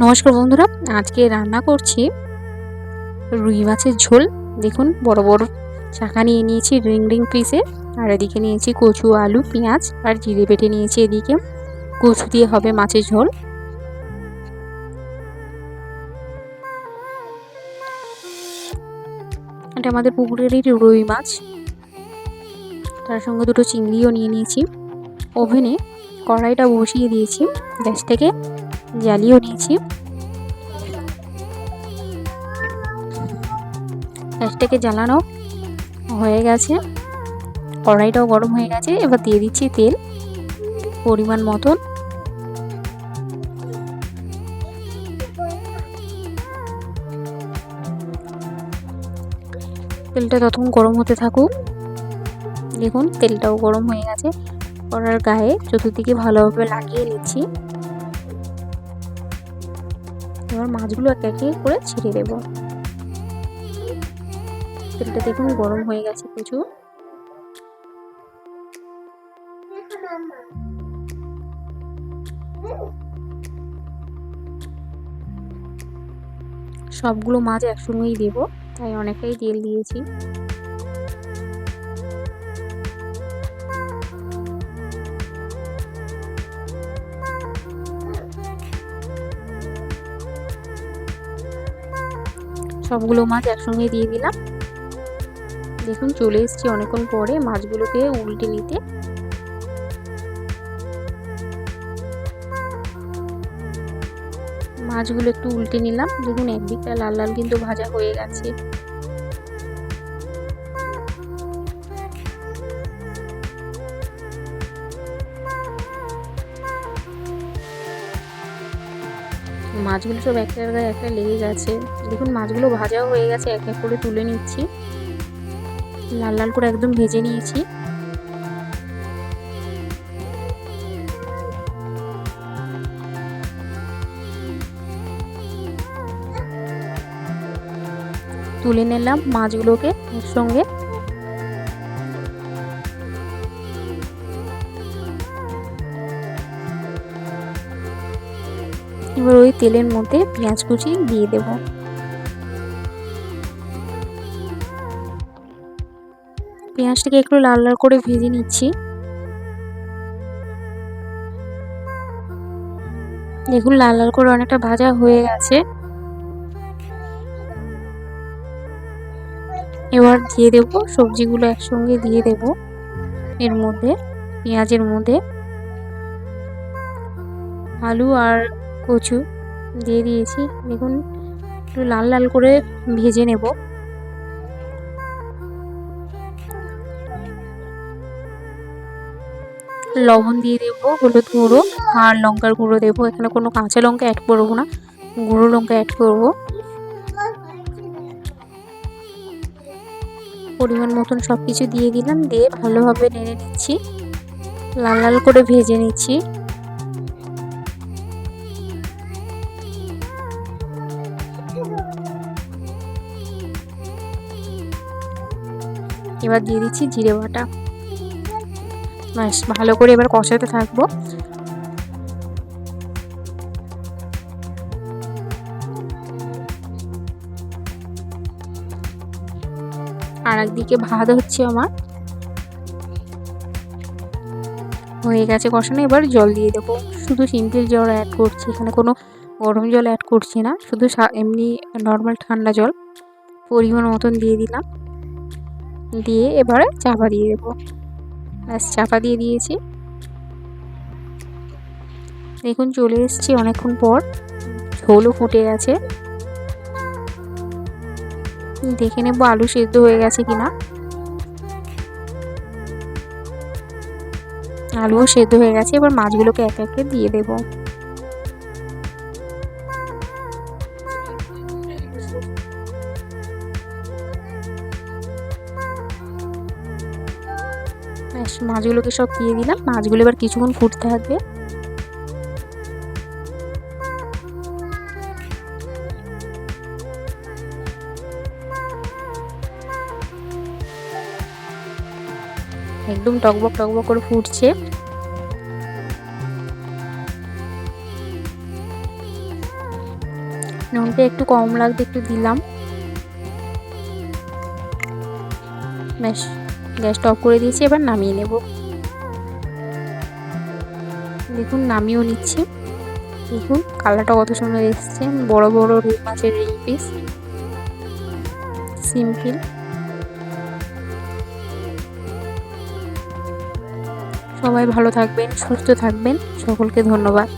নমস্কার বন্ধুরা, আজকে রান্না করছি রুই মাছের ঝোল। দেখুন, বড় বড় চাকা নিয়ে নিয়েছি রিং রিং পিসে আর এদিকে নিয়েছি কচু, আলু, পেঁয়াজ আর জিরে বেটে নিয়েছি এদিকে। কচু দিয়ে হবে মাছের ঝোল। এটা আমাদের পুকুরেরই রুই মাছ। তার সঙ্গে দুটো চিংড়িও নিয়ে নিয়েছি। ওভেনে কড়াইটা বসিয়ে দিয়েছি। গ্যাস থেকে জ্বালিয়েও নিয়েছি গ্যাসটাকে জ্বালানো হয়ে গেছে। কড়াইটাও গরম হয়ে গেছে। এবার দিয়ে দিচ্ছি তেল পরিমাণ মতন। তেলটা ততক্ষণ গরম হতে থাকুক, দেখুন তেলটাও গরম হয়ে গেছে। কড়ার গায়ে চতুর্দিকে ভালোভাবে লাগিয়ে নিচ্ছি। এবার মাছগুলো এক একে করে ছেড়ে দেব। তেলটা দেখুন গরম হয়ে গেছে প্রচুর। সবগুলো মাছ একসঙ্গেই দেব, তাই অনেকটাই তেল দিয়েছি। সবগুলো মাছ একসঙ্গে দিয়ে দিলাম। দেখুন, চলে এসছি অনেকক্ষণ পরে মাছগুলোকে উল্টে নিতে। মাছগুলো একটু উল্টে নিলাম। দেখুন, একদিকটা লাল লাল কিন্তু ভাজা হয়ে গেছে। মাছগুলো সব একটার গায়ে একটা লেগে গেছে। দেখুন, মাছগুলো ভাজাও হয়ে গেছে, এক এক করে তুলে নিচ্ছি। লাল লাল করে একদম ভেজে নিয়েছি। তুলে নিলাম মাছগুলোকে এর এবার ওই তেলের মধ্যে পেঁয়াজ কুচি দিয়ে দেব। পেঁয়াজটাকে একটু লাল লাল করে ভেজে নিচ্ছি। দেখুন, লাল লাল করে অনেকটা ভাজা হয়ে গেছে। এবার দিয়ে দেব, সবজিগুলো একসঙ্গে দিয়ে দেব। এর মধ্যে, পেঁয়াজের মধ্যে আলু আর কচু দিয়ে দিয়েছি। দেখুন একটু লাল লাল করে ভেজে নেব। লবণ দিয়ে দেবো হলুদ গুঁড়ো আর লঙ্কার গুঁড়ো দেবো। এখানে কোনো কাঁচা লঙ্কা অ্যাড করব না, গুঁড়ো লঙ্কা অ্যাড করব। পরিমাণ মতন সব কিছু দিয়ে দিলাম, দিয়ে ভালোভাবে নেড়ে নিচ্ছি। লাল লাল করে ভেজে নিচ্ছি। এবার দিয়ে দিচ্ছি জিরে বাটা। ব্যাস, ভালো করে এবার কষাতে থাকব। আর একদিকে ভাত হচ্ছে আমার। হয়ে গেছে কষানো, এবার জল দিয়ে দেবো। শুধু সিম্পল জল অ্যাড করছি, এখানে কোনো গরম জল অ্যাড করছি না। শুধু এমনি নর্মাল ঠান্ডা জল, পরিমাণ মতন দিয়ে দিলাম। দিয়ে এবারে চাপা দিয়ে দেবো। ব্যাস, চাপা দিয়ে দিয়েছি। দেখুন, চলে এসেছি অনেকক্ষণ পর। ঝোলও ফুটে গেছে। দেখে নেব আলু সেদ্ধ হয়ে গেছে কিনা। আলুও সেদ্ধ হয়ে গেছে। এবার মাছগুলোকে এক একে দিয়ে দেব। মাছগুলোকে সব দিয়ে দিলাম। মাছগুলো এবার কিছুক্ষণ ফুটতে থাকবে। একদম টকবক টকবক করে ফুটছে। নুনটা একটু কম লাগতে একটু দিলাম। ব্যাস গ্যাসটা অফ করে দিয়েছি, এবার নামিয়ে নেব। দেখুন, নামিয়েও নিচ্ছি। দেখুন কালারটা কত সুন্দর এসছে। বড় বড় রুই মাছের রিং পিস সিম্পল সবাই ভালো থাকবেন, সুস্থ থাকবেন। সকলকে ধন্যবাদ।